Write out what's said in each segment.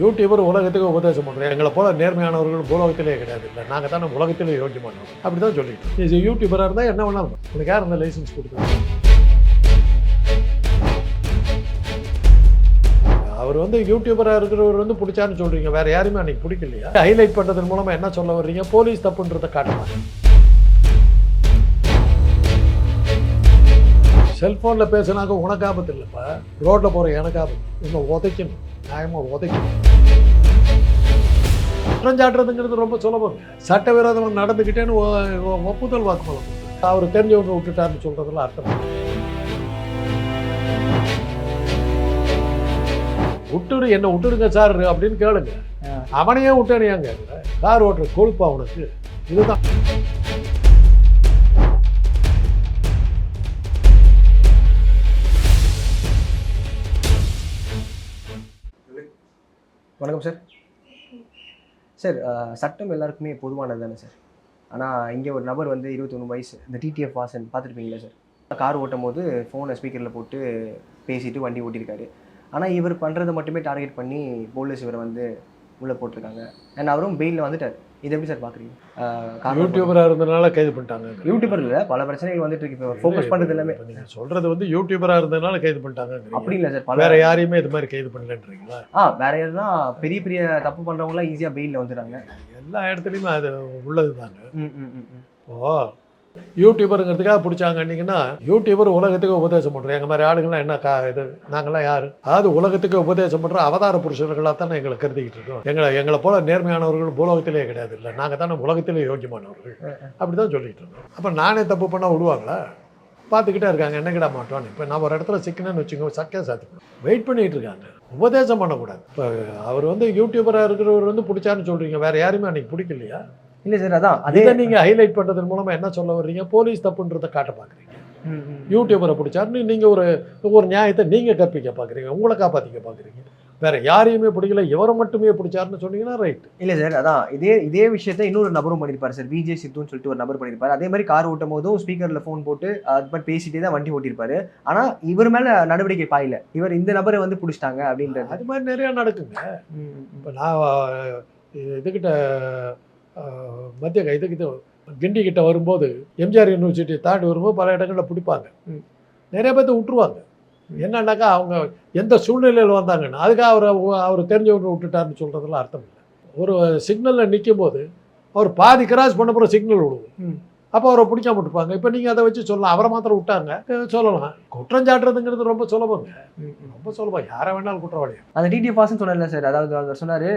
YouTuber உலகத்துக்கு உபதேசம் பண்ணுறோம் எங்களை போல நேர்மையானவர்கள் உலகத்திலே கிடையாது இல்லை. நாங்கள் தானே உலகத்திலே யோக்கியமானவர்கள் அப்படி தான் சொல்லிட்டு. நீ யூடியூபராக இருந்தால் என்ன வேணாலும். உனக்கு யார் அந்த லைசன்ஸ் கொடுக்குறது அவர் வந்து யூடியூபராக இருக்கிறவர் வந்து பிடிச்சான்னு சொல்கிறீங்க வேற யாருமே அன்னைக்கு பிடிக்கலையா? ஹைலைட் பண்ணுறதன் மூலமாக என்ன சொல்ல வர்றீங்க? போலீஸ் தப்புன்றதை காட்டுவாங்க செல்ஃபோனில் பேசுனாக்க உனக்கு ஆபத்து இல்லைப்பா. ரோட்டில் போகிற எனக்கு ஆபத்து. இன்னும் உதைக்கணும். நியாயமாக உதைக்கணும் குற்றம் சாட்டுறதுங்கிறது ரொம்ப சுலபம். சட்டவிரோதமாக நடந்துக்கிட்டேன்னு ஒப்புதல் வாக்குமூலம். அவர் தெரிஞ்சவங்க விட்டுட்டாருன்னு சொல்கிறதுல அர்த்தம். விட்டுடு என்ன விட்டுடுங்க சார் அப்படின்னு கேளுங்க. அவனையே விட்டேனியாங்க கார் ஓட்டுற கொழுப்பா அவனுக்கு. இதுதான். வணக்கம் சார் சார் சட்டம் எல்லாருக்குமே பொதுவானது தானே சார் ஆனால் இங்கே ஒரு நபர் வந்து இருபத்தொன்று வயசு இந்த டிடிஎஃப் வாசன் பார்த்துருப்பீங்களா சார் கார் ஓட்டும் போது ஃபோனை ஸ்பீக்கரில் போட்டு பேசிட்டு வண்டி ஓட்டியிருக்காரு. ஆனால் இவர் பண்ணுறதை மட்டுமே டார்கெட் பண்ணி போலீஸ் இவரை வந்து உள்ளே போட்டிருக்காங்க. அண்ட் அவரும் பெயிலில் வந்துட்டார். இது எப்படி சார் பார்க்குறீங்க யூடியூபராக இருந்ததுனால கைது பண்ணிட்டாங்க. யூடியூபர் இல்லை பல பிரச்சனைகள் வந்துட்டு இருக்கு. இப்போ ஃபோக்கஸ் பண்ணுறது எல்லாமே. இப்ப நீங்க சொல்றது வந்து யூடியூபரா இருந்ததுனால கைது பண்ணிட்டாங்க அப்படி இல்லை சார் வேற யாரையுமே இது மாதிரி கைது பண்ணலன்றீங்களா? ஆ வேற யாருன்னா பெரிய பெரிய தப்பு பண்ணுறவங்களாம் ஈஸியாக பெயிலில் வந்துடுறாங்க. எல்லா இடத்துலையுமே அது உள்ளது தாங்க ம் யூடியூபருங்கிறதுக்காக பிடிச்சாங்க ம் யூடியூபருங்கிறதுக்காக பிடிச்சாங்கன்னீங்கன்னா யூடியூபர் உலகத்துக்கு உபதேசம் பண்ணுறோம் எங்கள் மாதிரி ஆளுங்கள்லாம் என்ன கா இது நாங்களாம் யார்? அதாவது உலகத்துக்கு உபதேசம் பண்ணுற அவதார புருஷர்களாக தானே எங்களை கருதிக்கிட்டு இருக்கோம். எங்களை எங்களை போல நேர்மையானவர்கள் பூலோகத்திலே கிடையாது இல்லை. நாங்கள் தானே உலகத்திலே யோக்கியமானவர்கள். அப்படி தான் சொல்லிட்டு இருக்கோம் அப்போ நானே தப்பு பண்ணால் விடுவாங்களா? பார்த்துக்கிட்டே இருக்காங்க. என்னக்கிட மாட்டோன்னு. இப்போ நான் ஒரு இடத்துல சிக்கனன்னு வச்சுக்கோங்க சக்கையாக சாத்திக்கணும் வெயிட் பண்ணிட்டு இருக்காங்க. உபதேசம் பண்ணக்கூடாது. இப்போ அவர் வந்து யூடியூபராக இருக்கிறவர் வந்து பிடிச்சான்னு சொல்கிறீங்க வேறு யாருமே அன்றைக்கி பிடிக்கலையா? இல்லை சார் அதான் அதே இதை நீங்க ஹைலைட் பண்றதன் மூலமா என்ன சொல்ல வர்றீங்க? போலீஸ் தப்புன்றதை காட்ட ம். யூடியூபரை பிடிச்சாருன்னு நீங்க ஒரு ஒரு நியாயத்தை நீங்க கற்பிக்க பாக்குறீங்க. உங்களை காப்பாத்திக்க பாக்குறீங்க. வேற யாரையுமே பிடிக்கல இவரை மட்டுமே பிடிச்சாருன்னு சொன்னீங்கன்னா ரைட் இல்ல சார் அதான் இதே இதே விஷயத்த இன்னொரு நபரும் பண்ணியிருப்பாரு சார். விஜய் சித்துன்னு சொல்லிட்டு ஒரு நபர் பண்ணியிருப்பாரு அதே மாதிரி கார் ஓட்டும் போதும் ஸ்பீக்கர்ல ஃபோன் போட்டு அது மாதிரி பேசிட்டே தான் வண்டி ஓட்டியிருப்பாரு ஆனா இவர் மேல நடவடிக்கை பாயல. இவர் இந்த நபரை வந்து பிடிச்சிட்டாங்க அப்படின்றது. அது மாதிரி நிறைய நடக்குங்க. இப்போ நான் இதுகிட்ட மத்திய இதுக்கிட்ட கிண்டி கிட்ட வரும்போது எம்ஜிஆர் யூனிவர்சிட்டி தாண்டி வரும்போது பல இடங்களில் பிடிப்பாங்க. நிறைய பேர்த்த விட்டுருவாங்க என்னன்னாக்கா அவங்க எந்த சூழ்நிலையில் வந்தாங்கன்னு அதுக்காக அவர் அவர் தெரிஞ்சவங்க விட்டுட்டாருன்னு சொல்கிறதுல அர்த்தம் இல்லை ஒரு சிக்னலில் நிற்கும் போது அவர் பாதி கிராஸ் பண்ண போகிற சிக்னல் விடுவோம். அப்போ அவரை பிடிக்காம விட்டுப்பாங்க இப்போ நீங்கள் அதை வச்சு சொல்லலாம். அவரை மாத்திரம் விட்டாங்க. சொல்லலாம். குற்றம் சாட்டுறதுங்கிறது ரொம்ப சுலபங்க. ரொம்ப சுலபம். யாரை வேணாலும் குற்றவாளி அந்த டிடிஎஃப் பாஸ்ன்னு சொன்னல சார் அதாவது அவர் சொன்னாரு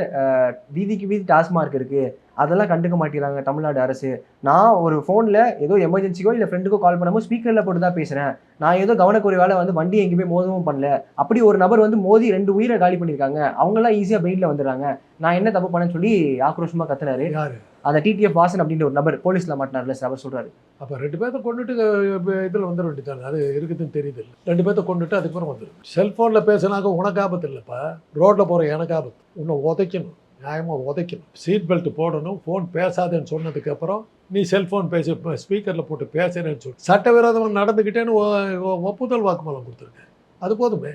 வீதிக்கு வீதி டாஸ்மார்க் இருக்கு. அதெல்லாம் கண்டுக்க மாட்டேங்கிறாங்க தமிழ்நாடு அரசு. நான் ஒரு ஃபோனில் ஏதோ எமர்ஜென்சிக்கோ இல்லை ஃப்ரெண்டுக்கோ கால் பண்ணும்போது ஸ்பீக்கரில் போட்டு தான் பேசுகிறேன் நான் ஏதோ கவனக்குறைவால வந்து வண்டி எங்கேயுமே மோதவும் பண்ணல. அப்படி ஒரு நபர் வந்து மோதி ரெண்டு உயிரை காலி பண்ணியிருக்காங்க. அவங்களாம் ஈஸியாக பெயிலில் வந்துடுறாங்க. நான் என்ன தப்பு பண்ணேன்னு சொல்லி ஆக்ரோஷமாக கத்துனாரு. யாரு? அந்த டிடிஎஃப் வாசன் அப்படின்ற ஒரு நபர் போலீஸில் மாட்டினார்ல சார் அவர் சொல்கிறாரு அப்போ ரெண்டு பேர்த்த கொண்டுட்டு இதில் வந்துட வேண்டியதானே அது இருக்குதுன்னு தெரியுது. இல்லை ரெண்டு பேர்த்த கொண்டுட்டு அதுக்கப்புறம் வந்துடும் செல்ஃபோனில் பேசினாக்க உனக்கு ஆபத்து இல்லைப்பா. ரோட்டில் போகிற எனக்கு ஆபத்து. உன்னை உதைக்கணும். நியாயமாக உதைக்கணும். சீட் பெல்ட் போடணும். ஃபோன் பேசாதேன்னு சொன்னதுக்கப்புறம் நீ செல்ஃபோன் பேசி ஸ்பீக்கரில் போட்டு பேசுறேன்னு சொல்லி சட்டவிரோதமாக நடந்துக்கிட்டேன்னு ஒப்புதல் வாக்குமூலம் கொடுத்துருக்கேன் அது போதுமே.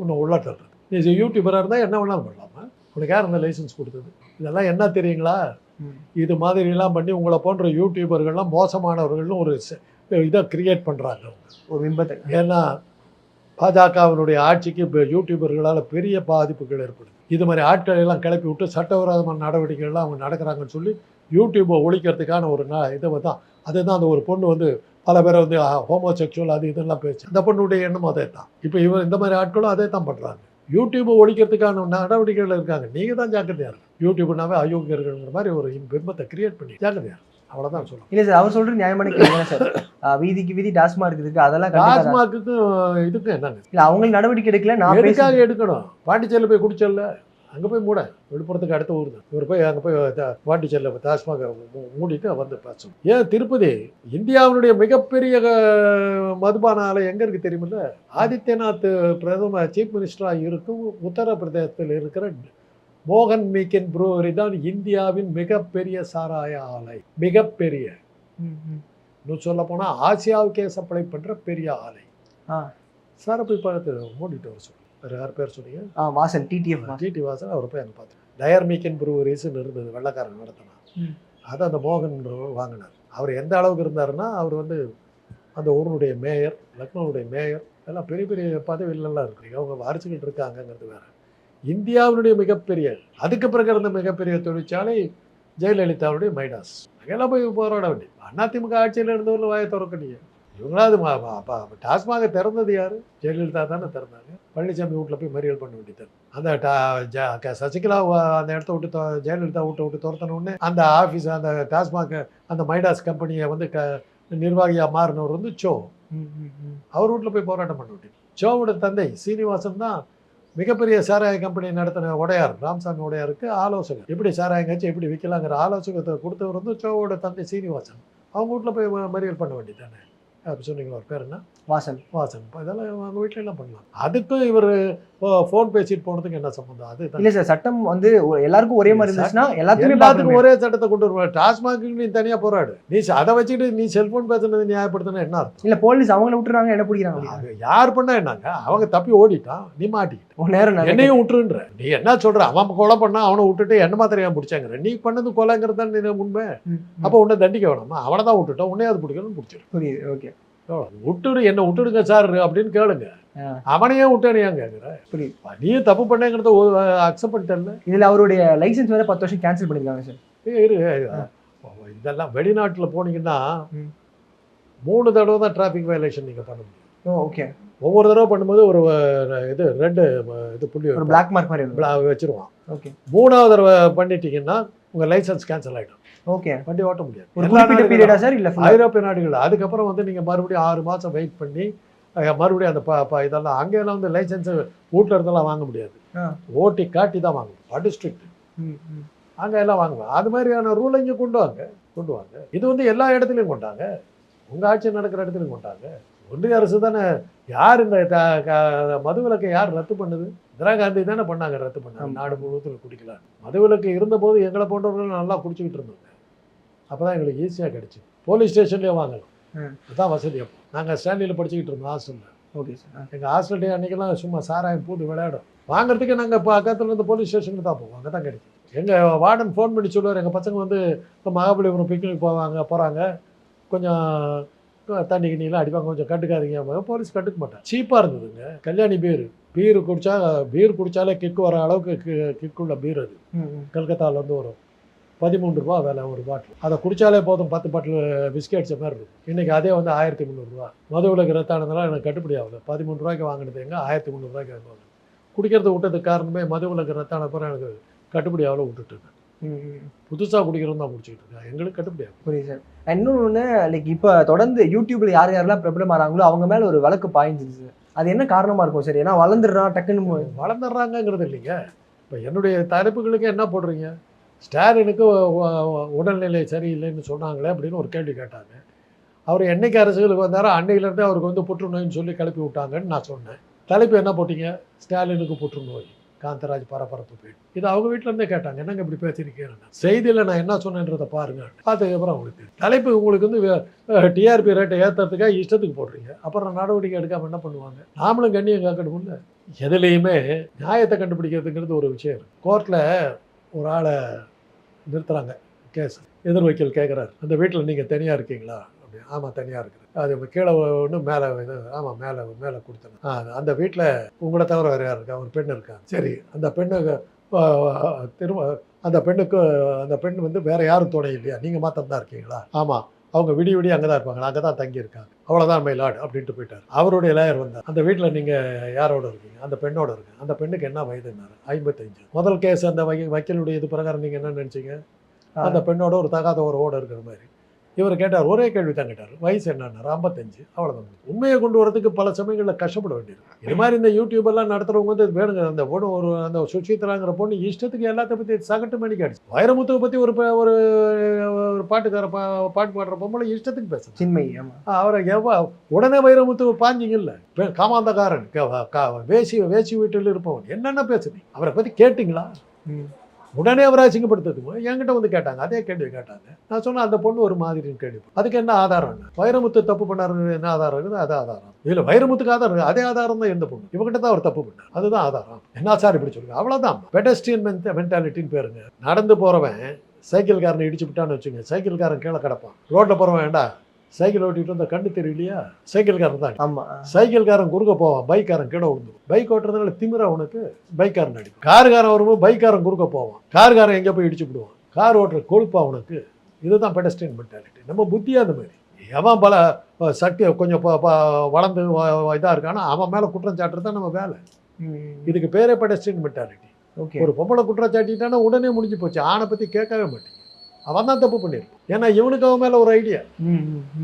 உன்னை உள்ளாட்டுறது. நீ யூடியூபராக இருந்தால் என்ன வேணாலும் பண்ணலாமா? உனக்கு யார் அந்த லைசன்ஸ் கொடுத்தது? இதெல்லாம் என்ன தெரியுங்களா? இது மாதிரிலாம் பண்ணி உங்களை போன்ற யூடியூபர்கள்லாம் மோசமானவர்கள்னு ஒரு இதை கிரியேட் பண்ணுறாங்க ஒரு பிம்பத்தை. ஏன்னா பாஜகவினுடைய ஆட்சிக்கு இப்போ யூடியூபர்களால் பெரிய பாதிப்புகள் ஏற்படுது. இது மாதிரி ஆட்களை எல்லாம் கிளப்பி விட்டு சட்டவிரோதமான நடவடிக்கைகள்லாம் அவங்க நடக்கிறாங்கன்னு சொல்லி யூடியூப்பை ஒழிக்கிறதுக்கான ஒரு ந இதை தான் அதுதான் அந்த ஒரு பொண்ணு வந்து பல பேரை வந்து ஹோமோசெக்சுவல் அது இதெல்லாம் பேச்சு. அந்த பொண்ணுடைய எண்ணம் அதே தான் இப்போ இவர் இந்த மாதிரி ஆட்களும் அதே தான் பண்ணுறாங்க யூடியூப்பை ஒழிக்கிறதுக்கான நடவடிக்கைகள் இருக்காங்க. நீங்கள் தான் ஜாக்கிரதையாக இருக்கும் யூடியூப்னாவே அயோக்கியர்கள்ங்கிற மாதிரி ஒரு பிம்பத்தை கிரியேட் பண்ணி ஜாக்கிரதையாக இருக்கும் அவ்வளோதான் சொல்லணும். இல்ல சார் அவர் சொல்ற நியாயமான கேள்வி சார் வீதிக்கு வீதி டாஸ்மார்க் இருக்கு. அதெல்லாம் கண்டிப்பா டாஸ்மாக்குக்கும் இதுக்கும் என்னங்க? இல்ல அவங்களுக்கு நடவடிக்கை எடுக்கல நான் எதுக்காக எடுக்கணும்? பாண்டிச்சேரியில் போய் குடிச்சல்ல? அங்கே போய் மூட. விழுப்புரத்துக்கு அடுத்த ஊர் தான். இவர் போய் அங்கே போய் பாண்டிச்சேரியில் மூ- மூடிட்டு வந்து பேசணும் ஏன் திருப்பதி? இந்தியாவினுடைய மிகப்பெரிய மதுபான ஆலை எங்கே இருக்குது தெரியுமில்ல? ஆதித்யநாத் பிரதம சீஃப் மினிஸ்டராக இருக்கும் உத்தரப்பிரதேசத்தில் இருக்கிற மோகன் மீக்கன் ப்ரூவரி தான் இந்தியாவின் மிகப்பெரிய சாராய ஆலை. மிகப்பெரிய. இன்னும் சொல்ல போனால் ஆசியாவுக்கே சப்ளை பண்ணுற பெரிய ஆலை. சாரை போய் பார்த்து மூடிட்டு வர சொல்லு வேறு யார் பேர் சொன்னீங்க? ஆ வாசன் டிடிஎஃப் டிடி வாசன். அவர் போய் அங்கே பார்த்தேன் டயர்மிக்கன் ப்ரூவரிஸ்ன்னு இருந்தது வெள்ளக்காரன் நடத்தினான். அதை அந்த மோகன் வாங்கினார். அவர் எந்த அளவுக்கு இருந்தாருன்னா அவர் வந்து அந்த ஊருடைய மேயர் லக்னோவுடைய மேயர் எல்லாம் பெரிய பெரிய பதவியிலலாம் இருக்கு. அவங்க வாரிசுகள் இருக்காங்கங்கிறது வேற. இந்தியாவினுடைய மிகப்பெரிய அதுக்கு பிறகு இருந்த மிகப்பெரிய தொழிற்சாலை ஜெயலலிதாவுடைய மைடாஸ் அங்கெல்லாம் போய் போராட வேண்டியது. அதிமுக ஆட்சியில் இருந்தவர்கள் வாயை திறக்கணிங்க இவங்களாவது டாஸ்மாக திறந்தது யாரு? ஜெயலலிதா தானே திறந்தாங்க. பழனிசாமி வீட்டில் போய் மறியல் பண்ண வேண்டியது அந்த டா- சசிகலா அந்த இடத்த விட்டு ஜெயலலிதா விட்டு விட்டு துரத்தின உடனே அந்த ஆஃபீஸ் அந்த டாஸ்மாக் அந்த மைடாஸ் கம்பெனியை வந்து க நிர்வாகியாக மாறினவர் வந்து சோ. அவர் வீட்டில் போய் போராட்டம் பண்ண வேண்டியது. சோவோட தந்தை சீனிவாசன் தான் மிகப்பெரிய சாராய கம்பெனி நடத்தின உடையார் ராமசாமி உடையாருக்கு ஆலோசகர். எப்படி சாராயம் கட்சி எப்படி விற்கலாங்கிற ஆலோசகத்தை கொடுத்தவர் வந்து சோவோட தந்தை சீனிவாசன். அவங்க வீட்டில் போய் மறியல் பண்ண வேண்டியது தானே. அப்படி சொன்னீங்க ஒரு பேர் என்ன? வாசன். வாசன். இதெல்லாம் அவங்க வீட்டில எல்லாம் பண்ணலாம்? அதுக்கும் இவர் ஃபோன் பேசிட்டு போனதுக்கு என்ன சம்பந்தம்? அது இல்ல சார் சட்டம் வந்து எல்லாருக்கும் ஒரே மாதிரி இருந்துச்சுன்னா எல்லாத்துக்குமே எல்லாத்துக்கும். ஒரே சட்டத்தை கொண்டு வருவார். டாஸ்மாக்கு நீ தனியா போராடு. நீ அதை வச்சுக்கிட்டு நீ செல்போன் பேசுனது நியாயப்படுத்தினா என்ன அர்த்தம்? இல்ல போலீஸ் அவங்கள விட்டுறாங்க என்ன பிடிக்கிறாங்க. அது யார் பண்ணா என்னங்க? அவங்க தப்பி ஓடிட்டான் நீ மாட்டிக்கிட்ட. நேரம். என்னையும் விட்டுருன்ற. நீ என்ன சொல்ற? அவன் கொலை பண்ணா அவனை விட்டுட்டு என்ன மாத்திரம் ஏன் பிடிச்சாங்கிற நீ பண்ணது கொலைங்கிறது தான் நீ உண்மை. அப்போ உன்னை தண்டிக்க வேணாமா? அவனை தான் விட்டுட்டான் உன்னையாவது பிடிக்கணும்னு பிடிச்சிடும் புரியுது ஓகே. விட்டுடு என்ன விட்டுடுங்க சார் அப்படின்னு கேளுங்க. அவனையே விட்டேன்னு ஏன் கேட்குற புரியுது நீயும் தப்பு பண்ணேங்கிறத அக்செப்ட் பண்ணிட்டல இதுல அவருடைய லைசென்ஸ் வேற பத்து வருஷம் கேன்சல் பண்ணிருக்காங்க சார். இரு இதெல்லாம் வெளிநாட்டுல போனீங்கன்னா. மூணு தடவை தான் டிராஃபிக் வயலேஷன் நீங்க பண்ண முடியும். ஓகே ஒவ்வொரு தடவை பண்ணும்போது ஒரு இது ரெண்டு இது புள்ளி ஒரு பிளாக் மார்க் மாதிரி. வச்சிருவான். ஓகே மூணாவது தடவை பண்ணிட்டீங்கன்னா உங்க லைசன்ஸ் கேன்சல் ஆயிடும். ஓகே வண்டி ஓட்ட முடியாது. ஒரு எல்லா பீரியடா சார் இல்ல? ஐரோப்பிய நாடுகள். அதுக்கப்புறம் வந்து நீங்கள் மறுபடியும் ஆறு மாதம் வெயிட் பண்ணி மறுபடியும் அந்த ப ப- இதெல்லாம் அங்கெல்லாம் வந்து லைசன்ஸு வீட்டில் இருந்தெல்லாம் வாங்க முடியாது. ஓட்டி காட்டி தான் வாங்கணும் அது ஸ்ட்ரிக்ட். அங்கே எல்லாம் வாங்குவாங்க அது மாதிரியான ரூலை இங்கே கொண்டு வாங்க கொண்டு வாங்க. இது வந்து எல்லா இடத்துலையும் கொண்டாங்க. உங்கள் ஆட்சி நடக்கிற இடத்துலையும் கொண்டாங்க. ஒன்றிய அரசு தானே யார் இந்த த- க- மதுவிலக்கை யார் ரத்து பண்ணுது? இந்திரா காந்தி தானே பண்ணாங்க ரத்து பண்ணாங்க. நாடு முழுவதும் குடிக்கலாம் மதுவிலக்கு இருந்தபோது எங்களை போன்றவர்கள் நல்லா குடிச்சுக்கிட்டு இருந்தாங்க. அப்போ தான் எங்களுக்கு ஈஸியாக கிடைச்சு. போலீஸ் ஸ்டேஷன்லேயே வாங்கலாம் ம். அதான் வசதி அப்போ. நாங்கள் ஸ்டாண்டில் படிச்சுக்கிட்டு இருந்தோம் ஹாஸ்டலில் ஓகே சார். எங்கள் ஹாஸ்டல் டே அன்றைக்கெல்லாம் சும்மா சாராயம் பூந்து விளையாடும். வாங்குறதுக்கு நாங்கள் இப்போ பக்கத்துல இருந்து போலீஸ் ஸ்டேஷனுக்கு தான் போவோம். அங்கே தான் கிடைக்கும். எங்கள் வார்டன் ஃபோன் பண்ணி சொல்லுவார் எங்கள் பசங்க வந்து இப்போ மகாபலிபுரம் பிக்னிக் போவாங்க போகிறாங்க கொஞ்சம் தண்ணி கிண்ணிலாம் அடிப்பாங்க கொஞ்சம் கண்டுக்காதீங்க போலீஸ் கண்டுக்க மாட்டாங்க. சீப்பாக இருந்ததுங்க. கல்யாணி பீர். பீர் குடிச்சா பீர் குடிச்சாலே கிக் வர அளவுக்கு கிக்குள்ள பீர் அது. கல்கத்தாவிலேருந்து வரும். பதிமூன்று ரூபா விலை ஒரு பாட்டில். அதை குடிச்சாலே போதும் பத்து பாட்டில் பிஸ்கெட்ஸ் மாதிரி இருக்கும். இன்றைக்கி அதே வந்து ஆயிரத்தி முந்நூறுரூவா மதுவிலக்கு ரத்தானதெல்லாம் எனக்கு கட்டுப்படி ஆகல. பதிமூணு ரூபாய்க்கு வாங்கினது எங்க? ஆயிரத்தி முந்நூறுரூவாய்க்கு வாங்கினது. குடிக்கிறத விட்டதுக்கு காரணமே மதுவிலக்கு ரத்தான பிறகு எனக்கு கட்டுப்படி ஆகல ம். புதுசாக குடிக்கிறோம் தான் குடிச்சிட்டு இருக்கேன். எங்களுக்கு கட்டுப்படி ஆகும் புரியுது சார் இன்னொன்று லைக் இப்போ தொடர்ந்து யூடியூப்ல யார் யாரெல்லாம் பிரபலம் ஆறாங்களோ அவங்க மேல ஒரு வழக்கு பாய்ஞ்சிது சார் அது என்ன காரணமாக இருக்கும்? சரி ஏன்னா வளர்ந்துடுறான் டக்குன்னு வளர்ந்துடுறாங்கங்கிறது இல்லைங்க. இப்போ என்னுடைய தலைப்புகளுக்கு என்ன போடுறீங்க? ஸ்டாலினுக்கு உடல்நிலை சரியில்லைன்னு சொன்னாங்களே அப்படின்னு ஒரு கேள்வி கேட்டாங்க. அவர் என்னைக்கு அரசுகளுக்கு வந்தாரோ அன்னையிலேருந்து அவருக்கு வந்து புற்றுநோயின்னு சொல்லி கிளப்பி விட்டாங்கன்னு நான் சொன்னேன். தலைப்பு என்ன போட்டீங்க? ஸ்டாலினுக்கு புற்றுநோய். காந்தராஜ் பரபரப்பு போயிடும் இது அவங்க வீட்டிலேருந்தே கேட்டாங்க என்னங்க இப்படி பேசியிருக்கேன் செய்தியில் நான் என்ன சொன்னேன்றதை பாருங்க. பார்த்ததுக்கப்புறம் அவங்களுக்கு தலைப்பு உங்களுக்கு வந்து டிஆர்பி ரேட்டை ஏற்றுறதுக்காக இஷ்டத்துக்கு போடுறீங்க. அப்புறம் நடவடிக்கை எடுக்காமல் என்ன பண்ணுவாங்க? நாமளும் கண்ணியம் காக்கணும்ல. எதுலேயுமே நியாயத்தை கண்டுபிடிக்கிறதுங்கிறது ஒரு விஷயம் இருக்குது கோர்ட்டில் ஒரு ஆளை நிறுத்துகிறாங்க கேஸ் எதிர்வைக்கல் கேட்குறாரு அந்த வீட்டில் நீங்கள் தனியாக இருக்கீங்களா? அப்படி ஆமாம் தனியாக இருக்குது அது கீழே ஒன்று மேலே இது ஆமாம் மேலே மேலே கொடுத்தேன். ஆ அந்த வீட்டில் உங்களை தவிர வேறு யார் இருக்கா? ஒரு பெண் இருக்கா? சரி அந்த பெண்ணுக்கு திரும்ப அந்த பெண்ணுக்கு அந்த பெண் வந்து வேற யாரும் துணை இல்லையா? நீங்கள் மாத்திரம் தான் இருக்கீங்களா? ஆமாம் அவங்க விடிய விடிய அங்கே தான் இருப்பாங்க. அங்கே தான் தங்கி இருக்காங்க அவ்வளோதான் மயிலாடு அப்படின்ட்டு போயிட்டார். அவருடைய லேயர் வந்தார். அந்த வீட்டில் நீங்கள் யாரோட இருக்கீங்க? அந்த பெண்ணோட இருக்கு அந்த பெண்ணுக்கு என்ன வயதுன்னாரு ஐம்பத்தஞ்சு முதல் கேஸ் அந்த வகை வக்கீலுடைய இது பிரகாரம் நீங்கள் என்ன நினச்சிங்க? அந்த பெண்ணோட ஒரு தகாத ஒரு ஓட இருக்கிற மாதிரி. இவர் கேட்டார் ஒரே கேள்வி தான் கேட்டார். வயசு என்னன்னாரு ஐம்பத்தஞ்சு அவ்வளோதான் உண்மையை கொண்டு வரதுக்கு பல சமயங்களில் கஷ்டப்பட வேண்டியிருக்கு இது மாதிரி இந்த யூடியூப் எல்லாம் நடத்துறவங்க வந்து வேணுங்க அந்த பொண்ணு ஒரு அந்த சுஷித்ராங்கிற பொண்ணு இஷ்டத்துக்கு எல்லாத்த பற்றி சகட்டு மணிக்கு அடிச்சு வைரமுத்துவை பற்றி ஒரு ஒரு ஒரு பாட்டுக்கார பா பாட்டு பாடுற பொம்பளை இஷ்டத்துக்கு பேசுறேன் சின்மை அவரை எவ்வ உடனே வைரமுத்துவை பாஞ்சிங்கல்ல? வே- காமாந்தகாரன் வேசி வேசி வீட்டில் இருப்பவன். என்னென்ன பேசுனீங்க அவரை பற்றி கேட்டிங்களா. உடனே அவரை அசிங்கப்படுத்துறதுக்கு என்கிட்ட வந்து கேட்டாங்க. அதே கேள்வி கேட்டாங்க. நான் சொன்னேன் அந்த பொண்ணு ஒரு மாதிரின்னு கேள்வி அதுக்கு என்ன ஆதாரம் என்ன? வைரமுத்து தப்பு பண்ணாருன்னு என்ன ஆதாரம் இருக்குது? அது ஆதாரம். இதில் வைரமுத்துக்கு ஆதாரம் இருக்குது. அதே ஆதாரம் தான் எந்த பொண்ணு? இவகிட்ட தான் அவர் தப்பு பண்ணார். அதுதான் ஆதாரம். என்ன சார் இப்படி சொல்லுங்க அவ்வளோதான் பெடஸ்டியன் மென்டாலிட்டின்னு பேருங்க. நடந்து போகிறவன் சைக்கிள்காரனை இடிச்சு விட்டான்னு வச்சுங்க சைக்கிள்காரன் கீழே கிடப்பான். ரோட்டில் போகிறவன் வேண்டாம் சைக்கிள் ஓட்டிட்டு வந்தா கண்டு தெரியலையா? சைக்கிள்காரன் தான். ஆமா. சைக்கிள்காரன் குறுக்க போவான் பைக்காரன் கீழே விழுந்து பைக் ஓட்டுறதுனால திமிரா உனக்கு பைக்காரன் அடிக்கும். காருக்காரன் வரும்போது பைக்காரன் குறுக்க போவான். காருக்காரன் எங்கே போய் இடிச்சு விடுவான்? கார் ஓட்டுற கொழுப்பா உனக்கு. இதுதான் பெடஸ்டியன் மென்டாலிட்டி நம்ம புத்தியா அந்த மாதிரி. எவன் பல சக்தி கொஞ்சம் வளர்ந்து இதாக இருக்கானோ அவன் மேலே குற்றம் சாட்டுறது தான் நம்ம வேலை. இதுக்கு பேரே பெடஸ்டியன் மென்டாலிட்டி ஓகே. ஒரு பொம்பளை குற்றம் சாட்டிட்டானா உடனே முடிஞ்சு போச்சு. ஆணை பற்றி கேட்கவே மாட்டேங்க அவன் தான் தப்பு பண்ணியிருப்பான் ஏன்னா இவனுக்கு அவன் மேலே ஒரு ஐடியா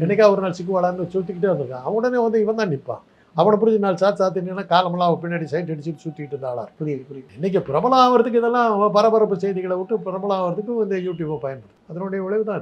என்னைக்கா ஒரு நாள் சிக்குவாடான்னு சுற்றிக்கிட்டே வந்திருக்கான். அவன் உடனே வந்து இவன் தான் நிற்பான் அவனை பிடிச்சி நாள் சாத்து சாத்தினா காலமெல்லாம் அவன் பின்னாடி சைட் அடிச்சுட்டு சுற்றிட்டு இருந்த ஆளா. இருக்கும். புரியுது புரியுது. இன்னைக்கு பிரபலம் ஆகிறதுக்கு இதெல்லாம் பரபரப்பு செய்திகளை விட்டு பிரபலம் ஆகிறதுக்கு இந்த யூடியூப்பை பயன்படுது அதனுடைய விளைவு தான்